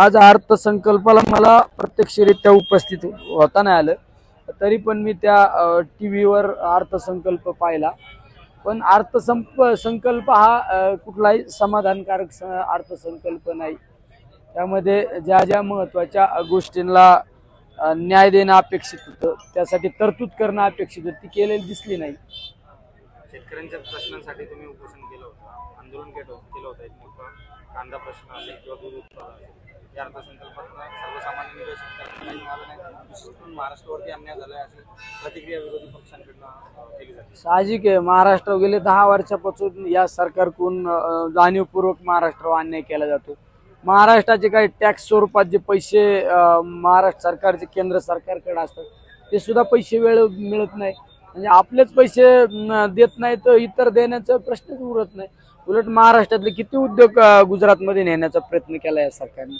आज अर्थसंकल्पाला मला प्रत्यक्षरित्या उपस्थित होता नाही आलं. तरी पण मी त्या टी व्हीवर अर्थसंकल्प पाहिला. पण अर्थसंप संकल्प हा कुठलाही समाधानकारक अर्थसंकल्प नाही. त्यामध्ये ज्या ज्या महत्त्वाच्या गोष्टींना न्याय देणं अपेक्षित होतं त्यासाठी तरतूद करणं अपेक्षित होतं ती केलेली दिसली नाही. शेतकऱ्यांच्या प्रश्नांसाठी तुम्ही उपोषण केलं होतं. आंदोलन केलं केलं होतं एक मोठं कांदा प्रश्न असेल किंवा दूध उत्पादन असेल या अर्थसंकल्पात सर्वसामान्य निकष विशेष करून महाराष्ट्रावरती अन्याय झालाय अशी प्रतिक्रिया विरोधी पक्षांकडनं केली जाते. साहजिक आहे. महाराष्ट्र गेले दहा वर्षापासून या सरकारकडून जाणीवपूर्वक महाराष्ट्रावर अन्याय केला जातो. महाराष्ट्राचे काही टॅक्स स्वरूपात जे पैसे महाराष्ट्र सरकारचे केंद्र सरकारकडे असतात ते सुद्धा पैसे वेळ मिळत नाही. म्हणजे आपलेच पैसे देत नाही तर इतर देण्याचा प्रश्नच उरत नाही. उलट महाराष्ट्रातले किती उद्योग गुजरातमध्ये नेण्याचा प्रयत्न केला या सरकारने?